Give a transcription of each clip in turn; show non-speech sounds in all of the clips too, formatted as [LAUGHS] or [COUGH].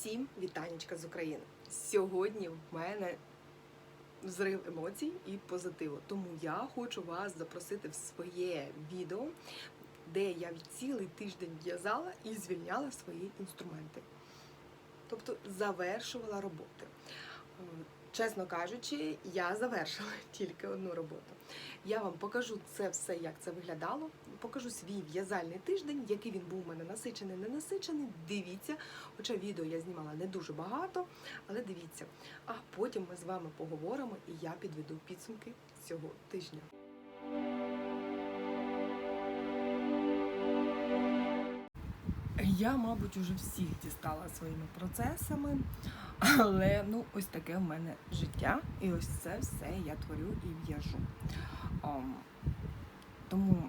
Всім вітанечка з України. Сьогодні в мене взрив емоцій і позитиву. Тому я хочу вас запросити в своє відео, де я цілий тиждень в'язала і звільняла свої інструменти. Тобто завершувала роботи. Чесно кажучи, я завершила [LAUGHS] тільки одну роботу. Я вам покажу це все, як це виглядало. Покажу свій в'язальний тиждень, який він був у мене насичений, не насичений. Дивіться, хоча відео я знімала не дуже багато, але дивіться. А потім ми з вами поговоримо і я підведу підсумки цього тижня. Я, мабуть, уже всіх дістала своїми процесами, але ну ось таке в мене життя, і ось це все я творю і в'яжу. Тому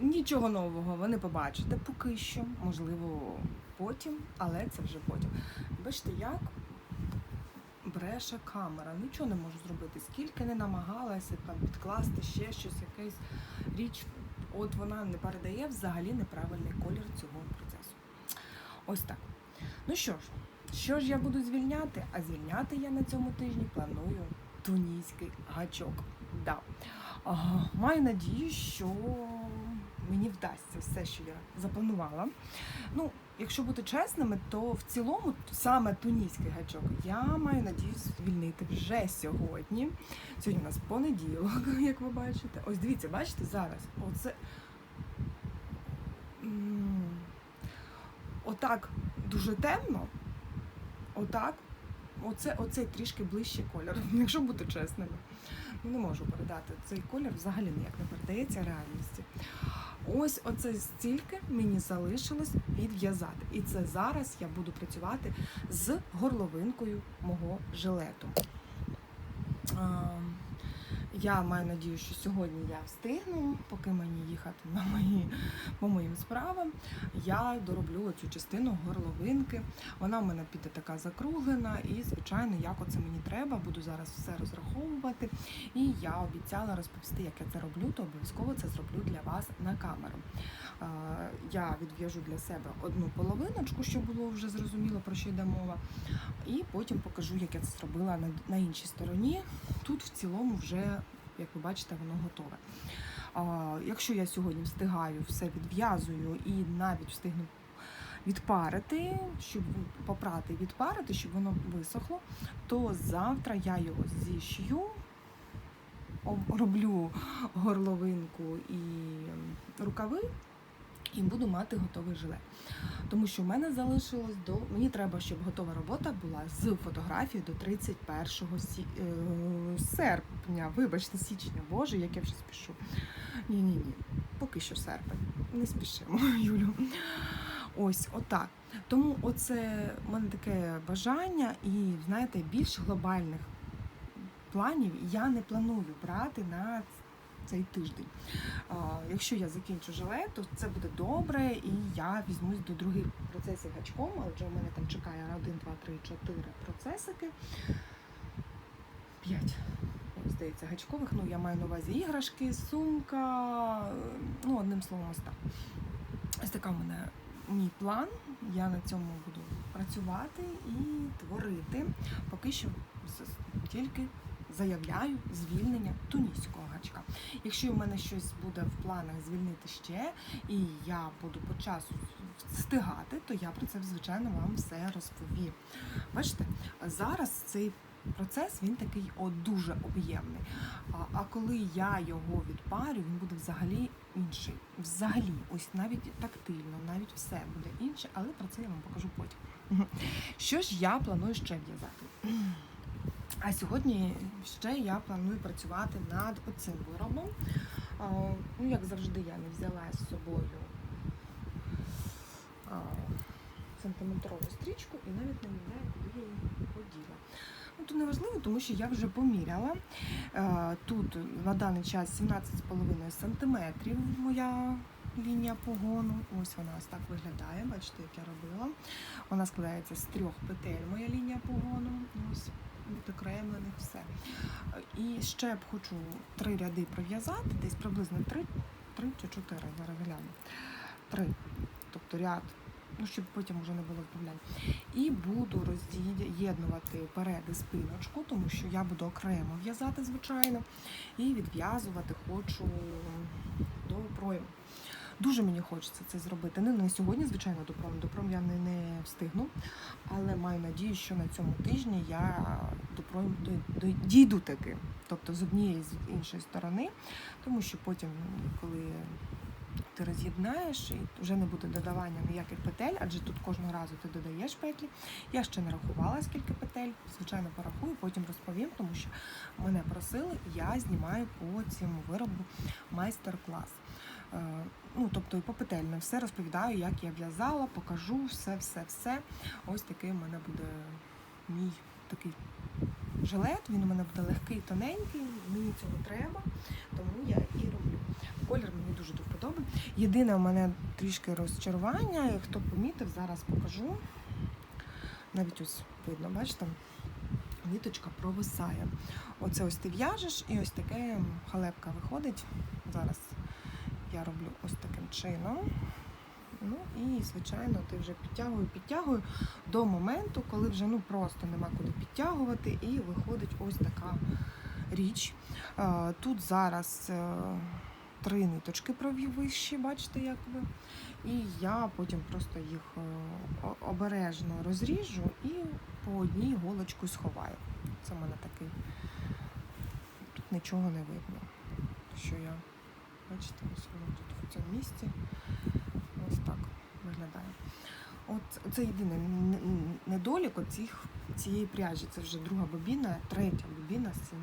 нічого нового ви не побачите поки що, можливо, потім, але це вже потім. Бачите, як бреше камера, нічого не можу зробити. Скільки не намагалася там підкласти ще щось, якась річ, от вона не передає взагалі неправильний колір цього процесу. Ось так. Ну що ж, що ж я буду звільняти? А звільняти я на цьому тижні планую тунійський гачок. Да. Маю надію, що мені вдасться все, що я запланувала. Ну, якщо бути чесними, то в цілому саме тунійський гачок я маю надію звільнити вже сьогодні. Сьогодні у нас понеділок, [LAUGHS] як ви бачите. Ось дивіться, бачите зараз. Оце. Отак дуже темно. Отак. Оце, оцей трішки ближче кольор, [LAUGHS] якщо бути чесними. Ну, не можу передати. Цей колір взагалі ніяк не передається реальності. Ось оце стільки мені залишилось відв'язати. І це зараз я буду працювати з горловинкою мого жилету. Я маю надію, що сьогодні я встигну, поки мені їхати на мої, по моїм справам. Я дороблю цю частину горловинки. Вона в мене піде така закруглена, і, звичайно, як оце мені треба, буду зараз все розраховувати. І я обіцяла розповісти, як я це роблю, то обов'язково це зроблю для вас на камеру. Я відв'яжу для себе одну половиночку, щоб було вже зрозуміло, про що йде мова. І потім покажу, як я це зробила на іншій стороні. Тут в цілому вже, як ви бачите, воно готове. А, якщо я сьогодні встигаю, все відв'язую і навіть встигну відпарити, щоб попрати відпарити, щоб воно висохло, то завтра я його зішью, об- роблю горловинку і рукави. І буду мати готовий жилет. Тому що в мене залишилось до. Мені треба, щоб готова робота була з фотографії до 31 сі... е, серпня. Вибачте, січня. Боже, як я вже спішу. Ні, ні, ні. Поки що серпень. Не спішимо, [LAUGHS] Юлю. Ось, отак. Тому оце в мене таке бажання, і знаєте, більш глобальних планів я не планую брати на цей тиждень. Якщо я закінчу жилет, то це буде добре, і я візьмусь до других процесів гачком, адже у мене там чекає 1, 2, 3, 4 процесики. 5. Здається, гачкових. Ну, я маю на увазі іграшки, сумка. Ну, одним словом, ось так. Ось така в мене мій план. Я на цьому буду працювати і творити. Поки що тільки заявляю звільнення тунійського гачка. Якщо в мене щось буде в планах звільнити ще, і я буду по часу встигати, то я про це звичайно вам все розповім. Бачите, зараз цей процес він такий о, дуже об'ємний. А, а коли я його відпарю, він буде взагалі інший. Взагалі, ось навіть тактильно, навіть все буде інше, але про це я вам покажу потім. Що ж я планую ще в'язати? А сьогодні ще я планую працювати над оцим виробом. Ну, як завжди, я не взяла з собою сантиметрову стрічку і навіть не знаю, куди її поділа. Ну, то не важливо, тому що я вже поміряла. Тут на даний час 17,5 сантиметрів моя лінія погону. Ось вона ось так виглядає. Бачите, як я робила. Вона складається з трьох петель, моя лінія погону. Ось відокремлених все. І ще б хочу три ряди пров'язати, десь приблизно три, три чи чотири, зараз гляну. Три. Тобто ряд ну щоб потім вже не було вправлянь. І буду роз'єднувати переди спиночку, тому що я буду окремо в'язати, звичайно, і відв'язувати хочу до пройму. Дуже мені хочеться це зробити. Не на сьогодні, звичайно, до прому. До прому я не, не встигну, але маю надію, що на цьому тижні я до прому дой- дой- дійду таки. Тобто з однієї з іншої сторони, тому що потім, коли ти роз'єднаєш, і вже не буде додавання ніяких петель, адже тут кожного разу ти додаєш петлі. Я ще не рахувала, скільки петель. Звичайно, порахую, потім розповім, тому що мене просили, я знімаю по цьому виробу майстер-клас. Е, Ну, тобто і попетельне все розповідаю, як я в'язала, покажу все, все, все. Ось такий у мене буде мій такий жилет. Він у мене буде легкий, тоненький. Мені цього треба, тому я і роблю. Колір мені дуже до вподоби. Єдине у мене трішки розчарування, хто помітив, зараз покажу. Навіть ось видно, бачите, ниточка провисає. Оце ось ти в'яжеш і ось таке халепка виходить. Зараз я роблю ось таким чином. Ну і, звичайно, ти вже підтягую, підтягую до моменту, коли вже ну просто нема куди підтягувати, і виходить ось така річ. Тут зараз е, три ниточки провів вищі, бачите, як ви. І я потім просто їх е, обережно розріжу і по одній голочку сховаю. Це в мене такий. Тут нічого не видно. Що я, бачите, ось воно тут в цьому місці. Ось так виглядає. От це єдиний недолік оцих, цієї пряжі. Це вже друга бобіна, третя бобіна з цим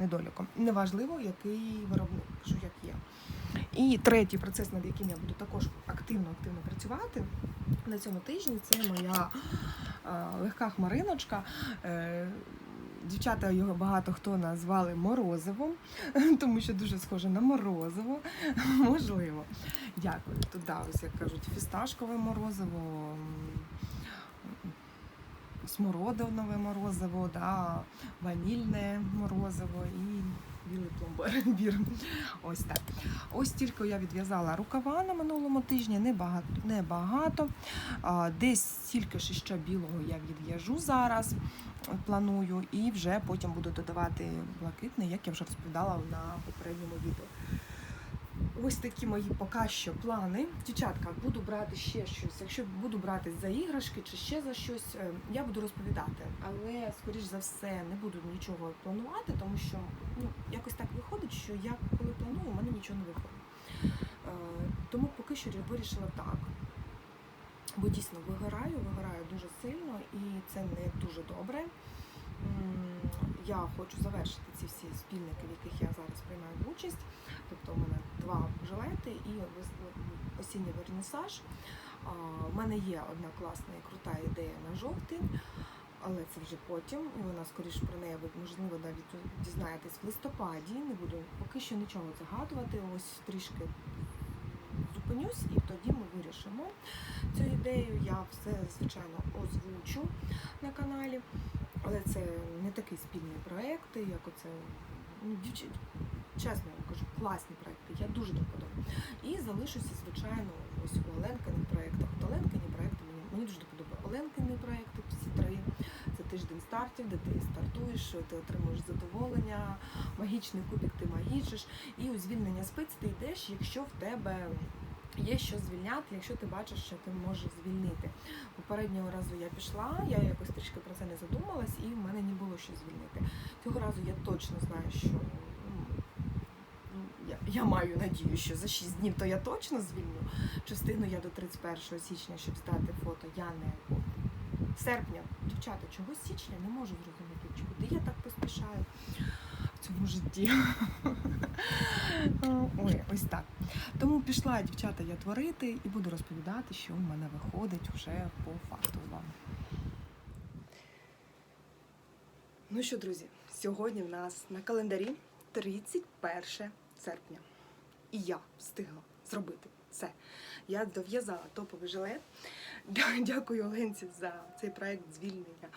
недоліком. Неважливо, який виробник, кажу, як є. І третій процес, над яким я буду також активно активно працювати на цьому тижні, це моя е, легка хмариночка. Дівчата його багато хто назвали морозивом, [LAUGHS] тому що дуже схоже на морозиво. [LAUGHS] Можливо. Дякую. Тут да, ось як кажуть, фісташкове морозиво, смородинове морозиво, да, ванільне морозиво і білий пломбір. Ось так. Ось тільки я відв'язала рукава на минулому тижні, небагато. Десь стільки ж ще білого я відв'яжу зараз. Планую, і вже потім буду додавати блакитний, як я вже розповідала на попередньому відео. Ось такі мої поки що плани. Дівчатка, буду брати ще щось. Якщо буду брати за іграшки чи ще за щось, е, я буду розповідати. Але, скоріш за все, не буду нічого планувати, тому що ну, якось так виходить, що я коли планую, у мене нічого не виходить. Е, Тому поки що я вирішила так. Бо дійсно вигораю, вигораю дуже сильно і це не дуже добре. Я хочу завершити ці всі спільники, в яких я зараз приймаю участь. Тобто у мене два жилети і осінній вернісаж. У мене є одна класна і крута ідея на жовтень, але це вже потім. І вона скоріш про неї ви можливо навіть дізнаєтесь в листопаді. Не буду поки що нічого загадувати. Ось трішки зупинюсь і тоді ми вирішимо цю ідею. Я все звичайно озвучу на каналі. Але це не такий спільний проєкт, як оце. Ну, чесно вам кажу, класні проекти. Я дуже до вподоби. І залишуся, звичайно, ось у Оленкиних проєктах. От Оленкині проєкти мені, мені дуже до вподоби. Оленкині проєкти, всі три. Це тиждень стартів, де ти стартуєш, ти отримуєш задоволення, магічний кубик ти магічиш. І у звільнення спиць ти йдеш, якщо в тебе є що звільняти, якщо ти бачиш, що ти можеш звільнити. Попереднього разу я пішла, я якось трішки про це не задумалась, і в мене не було що звільнити. Цього разу я точно знаю, що ну, я, я маю надію, що за 6 днів то я точно звільню. Чи встигну я до 31 січня, щоб здати фото, я не серпня. Дівчата, чого січня не можу зрозуміти, куди я так поспішаю в цьому житті. [LAUGHS] Ой, ось так. Тому пішла дівчата я творити і буду розповідати, що в мене виходить вже по факту з вами. Ну що, друзі, сьогодні в нас на календарі 31 серпня. І я встигла зробити це. Я дов'язала топовий жилет. Дякую Оленці за цей проект звільнення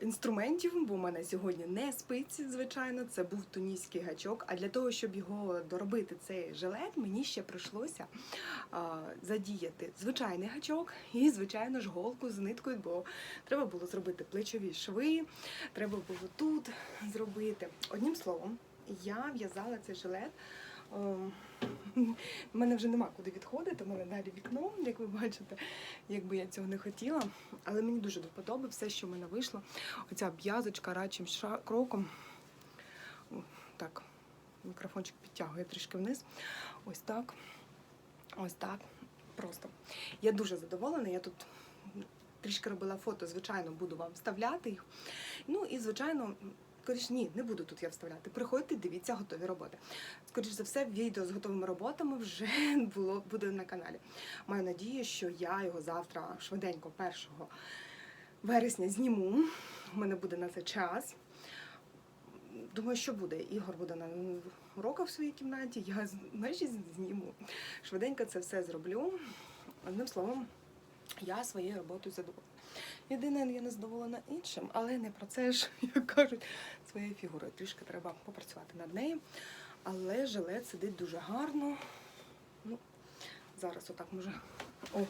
інструментів, бо в мене сьогодні не спиці, звичайно, це був тунійський гачок. А для того, щоб його доробити цей жилет, мені ще прийшлося задіяти звичайний гачок і, звичайно ж, голку з ниткою, бо треба було зробити плечові шви, треба було тут зробити. Одним словом, я в'язала цей жилет. У мене вже нема куди відходити, у мене далі вікно, як ви бачите, якби я цього не хотіла. Але мені дуже до все, що в мене вийшло. Оця в'язочка радчим кроком. Так, мікрофончик підтягує трішки вниз. Ось так. Ось так. Просто. Я дуже задоволена. Я тут трішки робила фото, звичайно, буду вам вставляти їх. Ну і, звичайно, скоріш ні, не буду тут я вставляти. Приходьте, дивіться готові роботи. Скоріш за все, відео з готовими роботами вже [LAUGHS] було буде на каналі. Маю надію, що я його завтра швиденько, 1 вересня, зніму. У мене буде на це час. Думаю, що буде. Ігор буде на уроках в своїй кімнаті, я межі зніму. Швиденько це все зроблю. Одним словом, я своєю роботою задоволена. Єдине, я не задоволена іншим, але не про це ж, [LAUGHS] як кажуть, своєю фігурою. Трішки треба попрацювати над нею. Але жилет сидить дуже гарно. Ну, зараз отак може. О,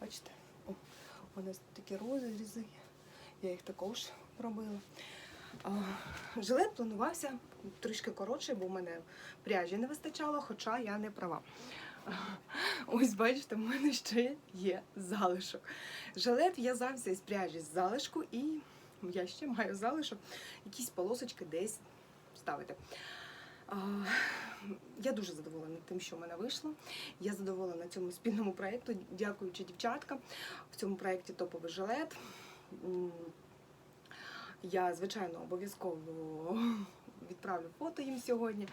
бачите? О, у мене такі розрізи. Я їх також робила. А, жилет планувався трішки коротший, бо в мене пряжі не вистачало, хоча я не права. [LAUGHS] Ось бачите, в мене ще є залишок. Жилет в'язався із пряжі з залишку, і я ще маю залишок, якісь полосочки десь ставити. Я дуже задоволена тим, що в мене вийшло. Я задоволена цьому спільному проєкту, дякуючи дівчаткам. В цьому проєкті топовий жилет. Я, звичайно, обов'язково відправлю фото їм сьогодні,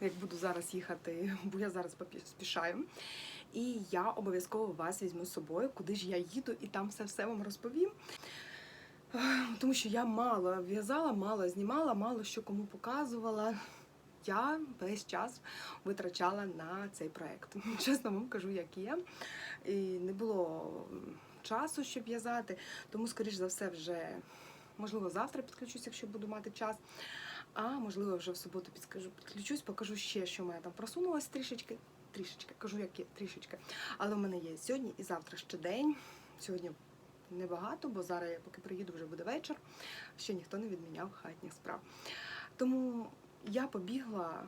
як буду зараз їхати, [LAUGHS] бо я зараз спішаю. І я обов'язково вас візьму з собою, куди ж я їду, і там все все вам розповім. [SIGHS] Тому що я мало в'язала, мало знімала, мало що кому показувала. Я весь час витрачала на цей проект. [LAUGHS] Чесно вам кажу, як є. І не було часу, щоб в'язати, тому, скоріш за все, вже можливо завтра підключусь, якщо буду мати час. А можливо, вже в суботу підскажу, підключусь, покажу ще, що в мене там просунулось трішечки. Трішечки, кажу, як є, трішечки. Але в мене є сьогодні і завтра ще день. Сьогодні небагато, бо зараз я поки приїду, вже буде вечір. Ще ніхто не відміняв хатніх справ. Тому я побігла,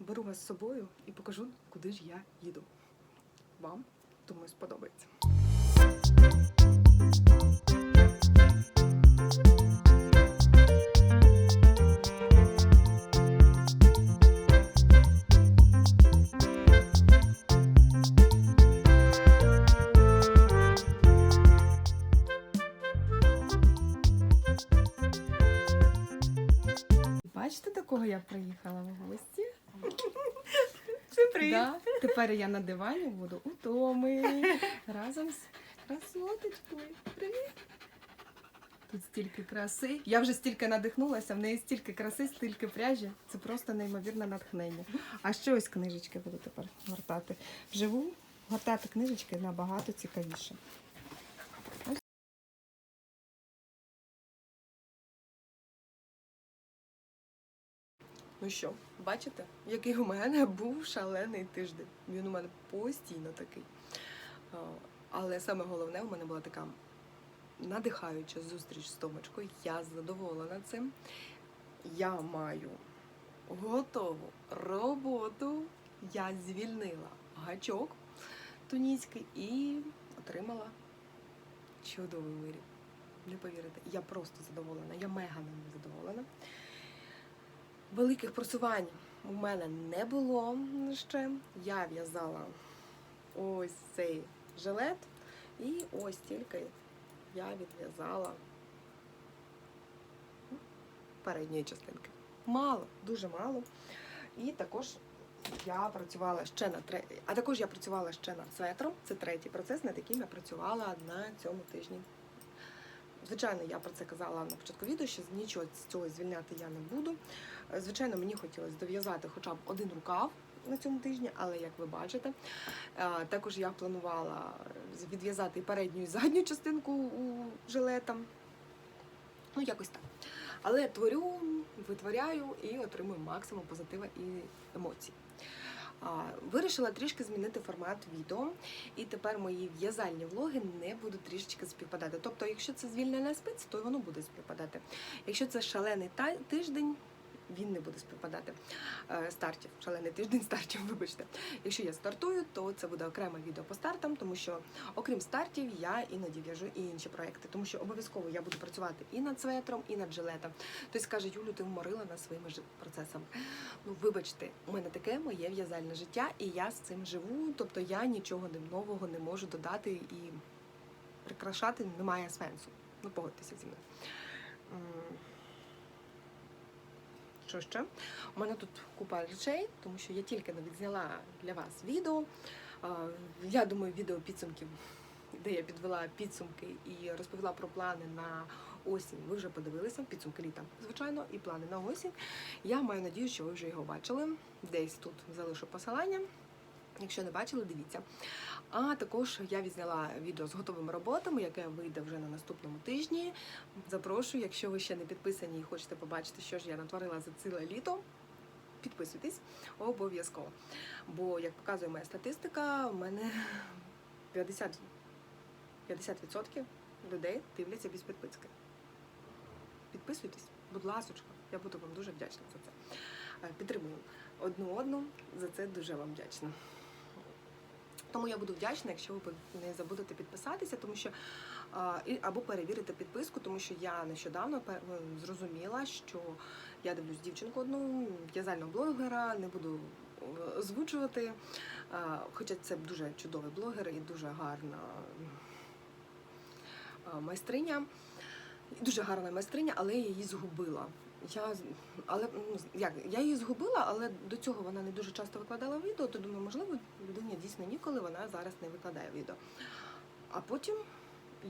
беру вас з собою і покажу, куди ж я їду. Вам, думаю, сподобається. Я приїхала в гості? [LAUGHS] Всім Да? Тепер я на дивані буду у Томи [LAUGHS] разом з красоточкою. Привіт! Тут стільки краси. Я вже стільки надихнулася, в неї стільки краси, стільки пряжі. Це просто неймовірне натхнення. А ще ось книжечки буду тепер гортати. Вживу гортати книжечки набагато цікавіше. Ну що, бачите, який у мене був шалений тиждень. Він у мене постійно такий. Але саме головне, у мене була така надихаюча зустріч з Томочкою. Я задоволена цим. Я маю готову роботу. Я звільнила гачок тунійський і отримала чудовий виріб. Не повірите, я просто задоволена, я мега ним задоволена. Великих просувань у мене не було ще. Я в'язала ось цей жилет, і ось тільки я відв'язала передньої частинки. Мало, дуже мало. І також я працювала ще на тре... а також я працювала ще над светром. Це третій процес, над яким я працювала на цьому тижні. Звичайно, я про це казала на початку відео, що нічого з цього звільняти я не буду. Е, Звичайно, мені хотілося дов'язати хоча б один рукав на цьому тижні, але як ви бачите, е, також я планувала відв'язати і передню і задню частинку у жилета. Ну, якось так. Але творю, витворяю і отримую максимум позитива і емоцій. Вирішила трішки змінити формат відео, і тепер мої в'язальні влоги не будуть трішечки співпадати. Тобто, якщо це звільнена спець, то воно буде співпадати. Якщо це шалений тиждень, він не буде співпадати. Е, Стартів, шалений тиждень стартів, [LAUGHS] вибачте. Якщо я стартую, то це буде окреме відео по стартам, тому що окрім стартів, я іноді в'яжу і інші проекти, тому що обов'язково я буду працювати і над светром, і над жилетом. Хтось скаже, Юлю, ти вморила над своїми процесами. Ну, вибачте, у мене таке моє в'язальне життя, і я з цим живу. Тобто я нічого нового не можу додати і прикрашати немає сенсу. Ну, погодьтеся зі мною. Що ще? У мене тут купа речей, тому що я тільки не відзняла для вас відео. Я думаю, відео підсумків, де я підвела підсумки і розповіла про плани на осінь. Ви вже подивилися, підсумки літа, звичайно, і плани на осінь. Я маю надію, що ви вже його бачили. Десь тут залишу посилання. Якщо не бачили, дивіться. А також я відзняла відео з готовими роботами, яке вийде вже на наступному тижні. Запрошую, якщо ви ще не підписані і хочете побачити, що ж я натворила за ціле літо. Підписуйтесь обов'язково. Бо, як показує моя статистика, у мене 50, 50% людей дивляться без підписки. Підписуйтесь, будь ласочка, я буду вам дуже вдячна за це. Е, Підтримую одну одну, за це дуже вам вдячна. Тому я буду вдячна, якщо ви не забудете підписатися, тому що або перевірити підписку, тому що я нещодавно е, зрозуміла, що я дивлюсь дівчинку одну в'язального блогера, не буду е, озвучувати. Хоча це дуже чудовий блогер і дуже гарна майстриня. Дуже гарна майстриня, але я її згубила. Я, але, ну, як, я її згубила, але до цього вона не дуже часто викладала відео, то думаю, можливо, людині дійсно ніколи вона зараз не викладає відео. А потім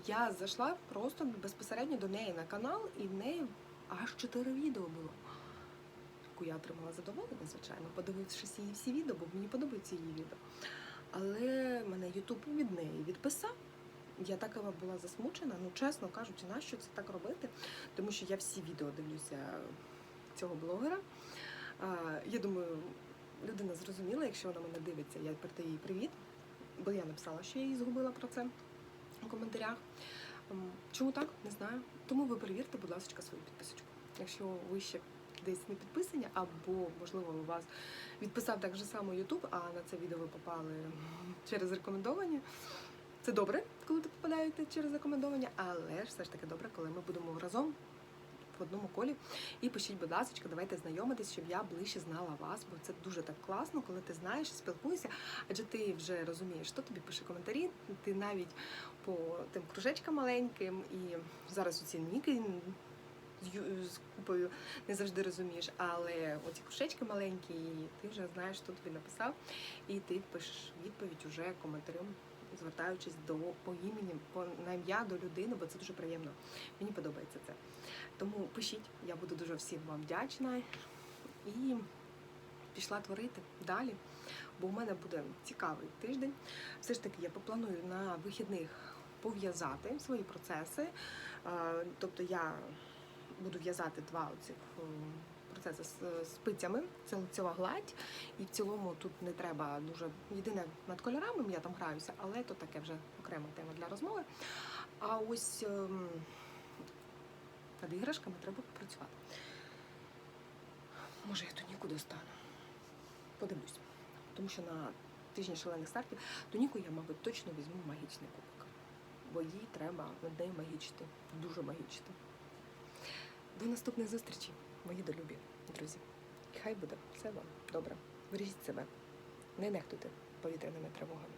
я зайшла просто безпосередньо до неї на канал, і в неї аж чотири відео було. Яку я отримала задоволення, звичайно, подивившись її всі відео, бо мені подобаються її відео. Але мене Ютуб від неї відписав. Я така була засмучена, ну чесно кажучи, нащо це так робити? Тому що я всі відео дивлюся цього блогера. Я думаю, людина зрозуміла, якщо вона мене дивиться, я передаю їй привіт, бо я написала, що я її згубила про це у коментарях. Чому так? Не знаю. Тому ви перевірте, будь ласка, свою підписочку. Якщо ви ще десь не підписані, або, можливо, у вас відписав так же само YouTube, а на це відео ви попали [LAUGHS] через рекомендовані. Це добре, коли ти попадаєте через рекомендування, але ж все ж таки добре, коли ми будемо разом в одному колі. І пишіть, будь ласка, давайте знайомитись, щоб я ближче знала вас, бо це дуже так класно, коли ти знаєш спілкуєшся, адже ти вже розумієш, хто тобі пише коментарі, ти навіть по тим кружечкам маленьким і зараз оці ніки з купою не завжди розумієш, але оці кружечки маленькі, і ти вже знаєш, хто тобі написав, і ти пишеш відповідь уже коментарем звертаючись до по імені, по на ім'я до людини, бо це дуже приємно. Мені подобається це. Тому пишіть, я буду дуже всім вам вдячна і пішла творити далі. Бо у мене буде цікавий тиждень. Все ж таки, я попланую на вихідних пов'язати свої процеси. Е, Тобто я буду в'язати два оцих е, процеси з спицями, це лицева гладь. І в цілому тут не треба дуже єдине над кольорами, я там граюся, але то таке вже окрема тема для розмови. А ось ем, над іграшками треба попрацювати. Може, я тоніку достану. Подивлюсь. Тому що на тижні шалених стартів тоніку я, мабуть, точно візьму магічний кубок. Бо їй треба над нею магічити. Дуже магічити. До наступної зустрічі, мої долюбі друзі. І хай буде все вам добре. Бережіть себе. Не нехтуйте повітряними тривогами.